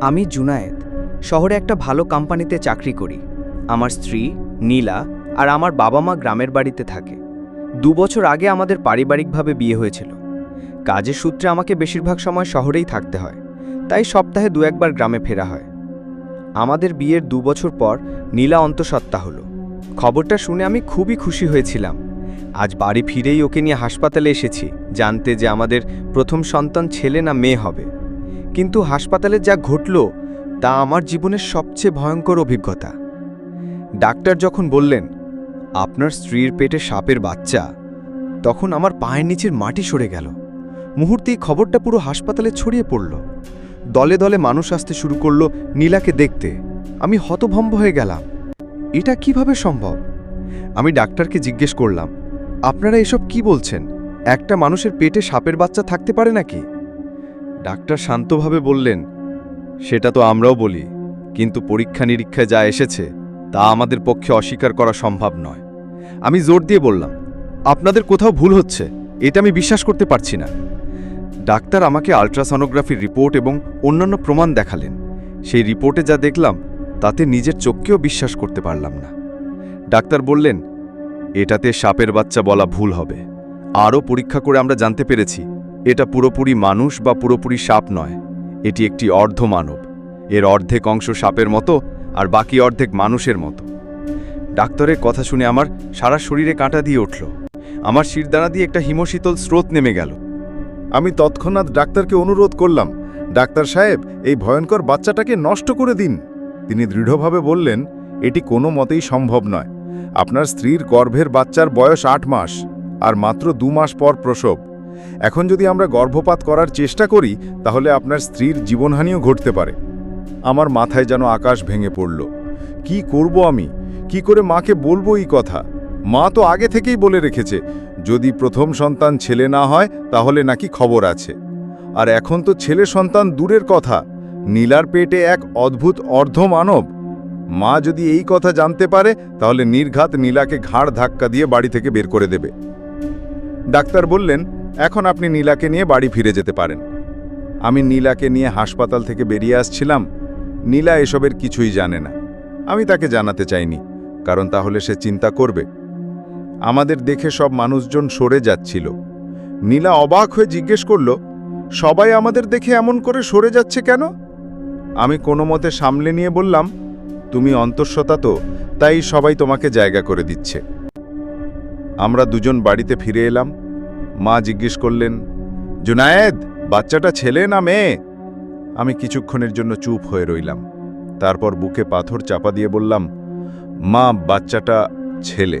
আমি জুনায়েদ, শহরে একটা ভালো কোম্পানিতে চাকরি করি। আমার স্ত্রী, নীলা, আর আমার বাবা মা গ্রামের বাড়িতে থাকে। দু বছর আগে আমাদের পারিবারিকভাবে বিয়ে হয়েছিল। কাজের সূত্রে আমাকে বেশিরভাগ সময় শহরেই থাকতে হয়, তাই সপ্তাহে দু একবার গ্রামে ফেরা হয়। আমাদের বিয়ের দু বছর পর নীলা অন্তঃসত্ত্বা হলো। খবরটা শুনে আমি খুবই খুশি হয়েছিলাম। আজ বাড়ি ফিরেই ওকে নিয়ে হাসপাতালে এসেছি, জানতে যে আমাদের প্রথম সন্তান ছেলে না মেয়ে হবে। কিন্তু হাসপাতালে যা ঘটল, তা আমার জীবনের সবচেয়ে ভয়ঙ্কর অভিজ্ঞতা। ডাক্তার যখন বললেন, আপনার স্ত্রীর পেটে সাপের বাচ্চা, তখন আমার পায়ের নিচের মাটি সরে গেল। মুহূর্তেই খবরটা পুরো হাসপাতালে ছড়িয়ে পড়ল। দলে দলে মানুষ আসতে শুরু করল নীলাকে দেখতে। আমি হতভম্ব হয়ে গেলাম। এটা কীভাবে সম্ভব? আমি ডাক্তারকে জিজ্ঞেস করলাম, আপনারা এসব কি বলছেন? একটা মানুষের পেটে সাপের বাচ্চা থাকতে পারে নাকি? ডাক্তার শান্তভাবে বললেন, সেটা তো আমরাও বলি, কিন্তু পরীক্ষা নিরীক্ষায় যা এসেছে, তা আমাদের পক্ষে অস্বীকার করা সম্ভব নয়। আমি জোর দিয়ে বললাম, আপনাদের কোথাও ভুল হচ্ছে, এটা আমি বিশ্বাস করতে পারছি না। ডাক্তার আমাকে আলট্রাসনোগ্রাফির রিপোর্ট এবং অন্যান্য প্রমাণ দেখালেন। সেই রিপোর্টে যা দেখলাম, তাতে নিজের চোখকেও বিশ্বাস করতে পারলাম না। ডাক্তার বললেন, এটাতে সাপের বাচ্চা বলা ভুল হবে। আরও পরীক্ষা করে আমরা জানতে পেরেছি এটা পুরোপুরি মানুষ বা পুরোপুরি সাপ নয়। এটি একটি অর্ধমানব এর অর্ধেক অংশ সাপের মতো আর বাকি অর্ধেক মানুষের মতো। ডাক্তারের কথা শুনে আমার সারা শরীরে কাঁটা দিয়ে উঠল। আমার শিরদানা দিয়ে একটা হিমশীতল স্রোত নেমে গেল। আমি তৎক্ষণাৎ ডাক্তারকে অনুরোধ করলাম, ডাক্তার সাহেব, এই ভয়ঙ্কর বাচ্চাটাকে নষ্ট করে দিন। তিনি দৃঢ়ভাবে বললেন, এটি কোনো মতেই সম্ভব নয়। আপনার স্ত্রীর গর্ভের বাচ্চার বয়স আট মাস, আর মাত্র দু মাস পর প্রসব। এখন যদি আমরা গর্ভপাত করার চেষ্টা করি, তাহলে আপনার স্ত্রীর জীবনহানিও ঘটতে পারে। আমার মাথায় যেন আকাশ ভেঙে পড়ল। কি করব আমি? কি করে মাকে বলব এই কথা? মা তো আগে থেকেই বলে রেখেছে, যদি প্রথম সন্তান ছেলে না হয়, তাহলে নাকি খবর আছে। আর এখন তো ছেলে সন্তান দূরের কথা। নীলার পেটে এক অদ্ভুত অর্ধ মানব। মা যদি এই কথা জানতে পারে, তাহলে নির্ঘাত নীলাকে ঘাড় ধাক্কা দিয়ে বাড়ি থেকে বের করে দেবে। ডাক্তার বললেন এখন আপনি নীলাকে নিয়ে বাড়ি ফিরে যেতে পারেন। আমি নীলাকে নিয়ে হাসপাতাল থেকে বেরিয়ে আসছিলাম। নীলা এসবের কিছুই জানে না। আমি তাকে জানাতে চাইনি, কারণ তাহলে সে চিন্তা করবে। আমাদের দেখে সব মানুষজন সরে যাচ্ছিল। নীলা অবাক হয়ে জিজ্ঞেস করল, সবাই আমাদের দেখে এমন করে সরে যাচ্ছে কেন? আমি কোনো মতে সামলে নিয়ে বললাম, তুমি অন্তঃসত্ত্বা তো, তাই সবাই তোমাকে জায়গা করে দিচ্ছে। আমরা দুজন বাড়িতে ফিরে এলাম। মা জিজ্ঞেস করলেন, জুনায়েদ, বাচ্চাটা ছেলে না মেয়ে? আমি কিছুক্ষণের জন্য চুপ হয়ে রইলাম। তারপর বুকে পাথর চাপা দিয়ে বললাম, মা, বাচ্চাটা ছেলে।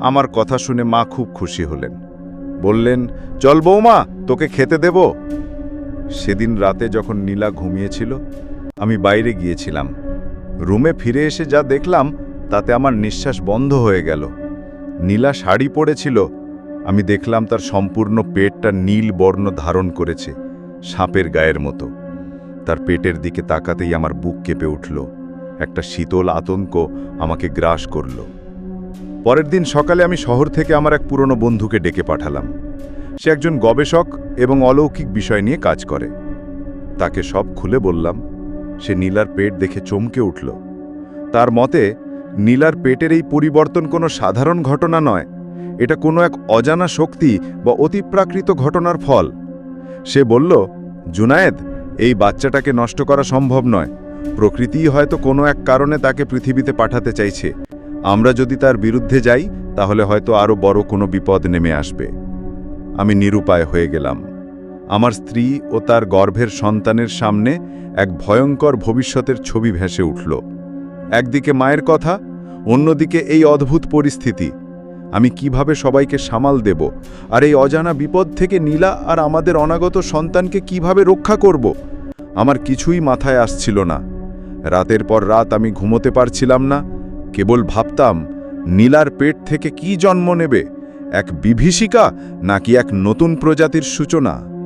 আমার কথা শুনে মা খুব খুশি হলেন। বললেন, চল বৌমা, তোকে খেতে দেব। সেদিন রাতে যখন নীলা ঘুমিয়েছিল, আমি বাইরে গিয়েছিলাম। রুমে ফিরে এসে যা দেখলাম, তাতে আমার নিঃশ্বাস বন্ধ হয়ে গেল। নীলা শাড়ি পরেছিল আমি দেখলাম তার সম্পূর্ণ পেটটা নীল বর্ণ ধারণ করেছে, সাপের গায়ের মতো। তার পেটের দিকে তাকাতেই আমার বুক কেঁপে উঠল। একটা শীতল আতঙ্ক আমাকে গ্রাস করল। পরের দিন সকালে আমি শহর থেকে আমার এক পুরনো বন্ধুকে ডেকে পাঠালাম। সে একজন গবেষক এবং অলৌকিক বিষয় নিয়ে কাজ করে। তাকে সব খুলে বললাম, সে নীলার পেট দেখে চমকে উঠল। তার মতে, নীলার পেটের এই পরিবর্তন কোনো সাধারণ ঘটনা নয়। এটা কোনো এক অজানা শক্তি বা অতিপ্রাকৃত ঘটনার ফল। সে বলল, জুনায়েদ, এই বাচ্চাটাকে নষ্ট করা সম্ভব নয়। প্রকৃতিই হয়তো কোনো এক কারণে তাকে পৃথিবীতে পাঠাতে চাইছে। আমরা যদি তার বিরুদ্ধে যাই, তাহলে হয়তো আরও বড় কোনো বিপদ নেমে আসবে। আমি নিরুপায় হয়ে গেলাম। আমার স্ত্রী ও তার গর্ভের সন্তানের সামনে এক ভয়ঙ্কর ভবিষ্যতের ছবি ভেসে উঠল। একদিকে মায়ের কথা, অন্যদিকে এই অদ্ভুত পরিস্থিতি। আমি কীভাবে সবাইকে সামাল দেব? আর এই অজানা বিপদ থেকে নীলা আর আমাদের অনাগত সন্তানকে কীভাবে রক্ষা করব? আমার কিছুই মাথায় আসছিল না। রাতের পর রাত আমি ঘুমোতে পারছিলাম না। কেবল ভাবতাম, নীলার পেট থেকে কি জন্ম নেবে? এক বিভীষিকা নাকি এক নতুন প্রজাতির সূচনা?